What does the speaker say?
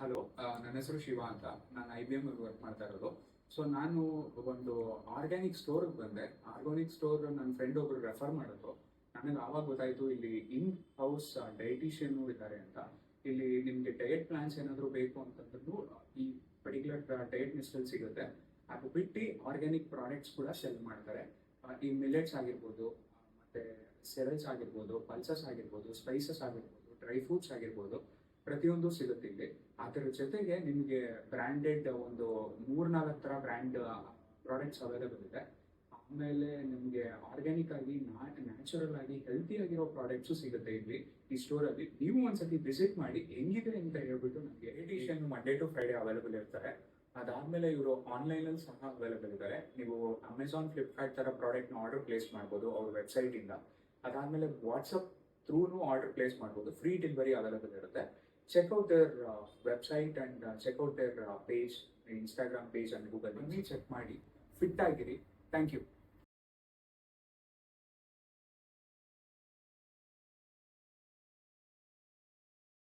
Hello ನನ್ನ ಹೆಸರು ಶಿವ ಅಂತ. ನಾನು ಐ ಬಿ ಎಂ ವರ್ಕ್ ಮಾಡ್ತಾ ಇರೋದು. ಸೊ ನಾನು ಒಂದು ಆರ್ಗ್ಯಾನಿಕ್ ಸ್ಟೋರ್ಗೆ ಬಂದೆ. ಆರ್ಗಾನಿಕ್ ಸ್ಟೋರ್ ನನ್ನ ಫ್ರೆಂಡ್ ಒಬ್ರು ರೆಫರ್ ಮಾಡಿದ್ರು. ನನಗೆ ಆವಾಗ ಗೊತ್ತಾಯ್ತು, ಇಲ್ಲಿ ಇನ್ ಹೌಸ್ ಡೈಟಿಷಿಯನ್ ಇದ್ದಾರೆ ಅಂತ. ಇಲ್ಲಿ ನಿಮಗೆ ಡಯಟ್ ಪ್ಲಾನ್ಸ್ ಏನಾದರೂ ಬೇಕು ಅಂತಂದ್ರೂ ಈ ಪರ್ಟಿಕ್ಯುಲರ್ ಡಯಟ್ ಲಿಸ್ಟಲ್ಲಿ ಸಿಗುತ್ತೆ. ಅದು ಬಿಟ್ಟು ಆರ್ಗ್ಯಾನಿಕ್ ಪ್ರಾಡಕ್ಟ್ಸ್ ಕೂಡ ಸೆಲ್ ಮಾಡ್ತಾರೆ. ಈ ಮಿಲೆಟ್ಸ್ ಆಗಿರ್ಬೋದು ಮತ್ತೆ ಸೆರಲ್ಸ್ ಆಗಿರ್ಬೋದು ಪಲ್ಸಸ್ ಆಗಿರ್ಬೋದು ಸ್ಪೈಸಸ್ ಆಗಿರ್ಬೋದು ಡ್ರೈ ಫ್ರೂಟ್ಸ್ ಆಗಿರ್ಬೋದು. ಪ್ರತಿಯೊಂದು ಸಿಗುತ್ತೆ ಇಲ್ಲಿ. ಅದರ ಜೊತೆಗೆ ನಿಮಗೆ ಬ್ರ್ಯಾಂಡೆಡ್ ಒಂದು ಮೂರ್ನಾಲ್ಕು ಥರ ಬ್ರ್ಯಾಂಡ್ ಪ್ರಾಡಕ್ಟ್ಸ್ ಅವೈಲೇಬಲ್ ಇದೆ. ಆಮೇಲೆ ನಿಮಗೆ ಆರ್ಗ್ಯಾನಿಕ್ ಆಗಿ ನ್ಯಾಚುರಲ್ ಆಗಿ ಹೆಲ್ತಿ ಆಗಿರೋ ಪ್ರಾಡಕ್ಟ್ಸು ಸಿಗುತ್ತೆ ಇಲ್ಲಿ ಈ ಸ್ಟೋರಲ್ಲಿ ನೀವು ಒಂದ್ಸತಿ ವಿಸಿಟ್ ಮಾಡಿ ಹೆಂಗಿದೆ ಅಂತ ಹೇಳ್ಬಿಟ್ಟು ನಮಗೆ edition Monday to Friday available ಇರ್ತಾರೆ. ಅದಾದ್ಮೇಲೆ ಇವರು ಆನ್ಲೈನ್ ಅಲ್ಲಿ ಸಹ ಅವೈಲೇಬಲ್ ಇದ್ದಾರೆ. ನೀವು ಅಮೆಝಾನ್ ಫ್ಲಿಪ್ಕಾರ್ಟ್ ತರ ಪ್ರಾಡಕ್ಟ್ನ ಆರ್ಡರ್ ಪ್ಲೇಸ್ ಮಾಡ್ಬೋದು ಅವ್ರ ವೆಬ್ಸೈಟ್ ಇಂದ. ಅದಾದ್ಮೇಲೆ ವಾಟ್ಸಪ್ ಥ್ರೂನು ಆರ್ಡರ್ ಪ್ಲೇಸ್ ಮಾಡ್ಬೋದು. ಫ್ರೀ ಡೆಲಿವರಿ ಅವೈಲೇಬಲ್ ಇರುತ್ತೆ. Check out their website and check out their page Instagram page and Google ಬನ್ನಿ ಚೆಕ್ ಮಾಡಿ ಫಿಟ್ ಆಗಿರಿ ಥ್ಯಾಂಕ್ ಯು